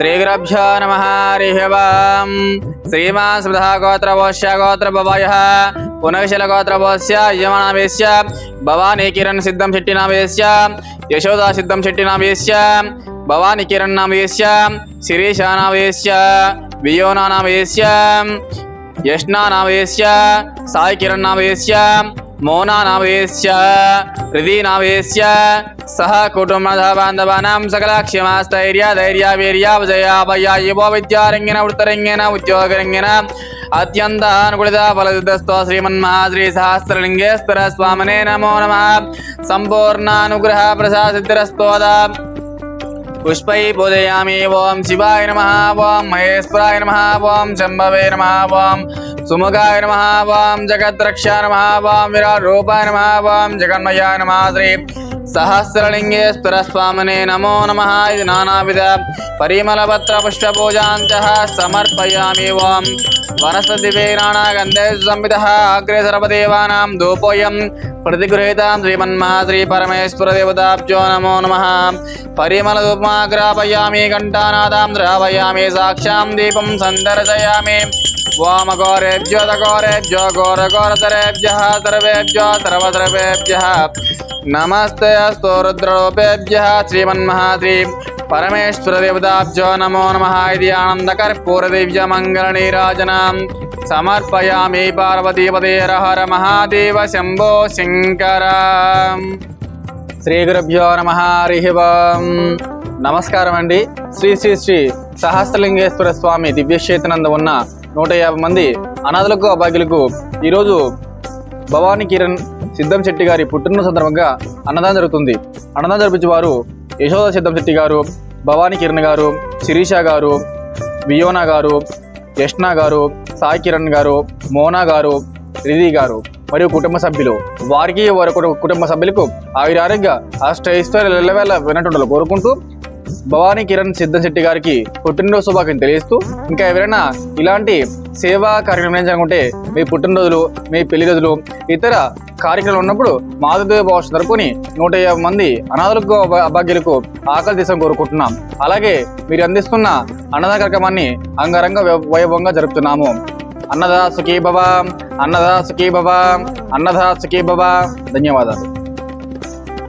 శ్రీగురభ్యో నమ హరి ఓం. శ్రీమాన్ స్మృత గోత్రవోశ్య గోత్రభవయ పునఃశల గోత్రవోశ్య యమనామేశ్య భవానీ కిరణ్ సిద్ధం శెట్టి నామేశ్య యశోదా సిద్ధం శెట్టి నామేశ్య భవానీ కిరణ్ నామేశ్య శిరీష నామేశ్య వియోనా నామేశ్య యష్నా నామేశ్య సాయి కిరణ్ నామేశ్య మోనా నామేశ్య సహ కుటుంబ బాంధవానాం సకల క్షమాస్థైర్య ధైర్య వీర్య విజయాభయ యువ విద్యారంగిన వృత్తరంగిన ఉద్యోగరంగిన అత్యంత అనుకూలిత ఫలసిద్ధస్తో శ్రీమన్మహాశ్రీ సహస్రలింగేశ్వర స్వామినే నమో నమ సంపూర్ణానుగ్రహ ప్రసాదిద్రస్తోదా పుష్పై పూజయామి ఓం శివాయ నమ ఓం మహేశ్వరాయ నమ ఓం శంభవే నమ ఓం సుముఖాయ నమ ఓం జగద్రక్ష నమ ఓం విరాట్ రూపాయ నమ ఓం జగన్మయాయ నమ శ్రీ सहस्रलिङ्गे स्थिरस्वामने नमो नम। नाध नानाविध परिमलपत्रपुष्पपूजाञ्चः समर्पयामि वां वनस्पतिवेराणा गन्धे संविदः अग्रे सर्वदेवानां धूपोऽयं प्रतिगृहीतां श्रीमन्महा नमो नम। परिमलधूपमाग्रापयामि, घण्टानादां द्रावयामी, साक्षा दीपं सन्दर्शयामि। वामगौरेभ्यो तगौरेभ्यो घोरघोरतरेभ्यः, सर्वेभ्यो सर्वद्रवेभ्य నమస్తే స్తోరుద్రలోపేభ్య శ్రీమన్మహాశ్రీ పరమేశ్వర దేవతాభ్యో నమో నమ ఇది ఆనందకర్పూర దివ్య మంగళ నీరాజనం సమర్పయామి పార్వతీపదేర హర మహాదేవ శంభో శంకర శ్రీ గురుభ్యో నమ హరి నమస్కారం అండి శ్రీ శ్రీ శ్రీ సహస్రలింగేశ్వర స్వామి దివ్యశేతనంద ఉన్న నూట యాభై మంది అనాథులకు అభాగ్యులకు ఈరోజు భవానీ కిరణ్ సిద్ధం శెట్టి గారి పుట్టినరోజు సందర్భంగా అన్నదానం జరుగుతుంది. అన్నదానం జరిపించే వారు యశోద సిద్ధం శెట్టి గారు భవానీ కిరణ్ గారు శిరీష గారు వియోనా గారు యష్ణ గారు సాయి కిరణ్ గారు మోనా గారు రిధి గారు మరియు కుటుంబ సభ్యులు. వారికి వారి కుటుంబ సభ్యులకు ఆయురారోగ్య అష్ట ఐశ్వర్య వినటుండలు కోరుకుంటూ భవానీ కిరణ్ సిద్ధం శెట్టి గారికి పుట్టినరోజు శుభాకాంక్షలు తెలియజేస్తూ ఇంకా ఎవరైనా ఇలాంటి సేవా కార్యక్రమం నిర్వహించాలనుకుంటే మీ పుట్టినరోజులు మీ పెళ్ళి రోజులు ఇతర కార్యక్రమాలు ఉన్నప్పుడు మాతృదేవ భాష జరుపుకొని నూట యాభై మంది అనాథులకు అభాగ్యులకు ఆకలి తీసం కోరుకుంటున్నాం. అలాగే మీరు అందిస్తున్న అన్నదాన కార్యక్రమాన్ని అంగరంగ వై- వైభవంగా జరుపుతున్నాము. అన్నదా సుఖీ భవ అన్నదా సుఖీ భవ అన్నదా సుఖీ భవ ధన్యవాదాలు.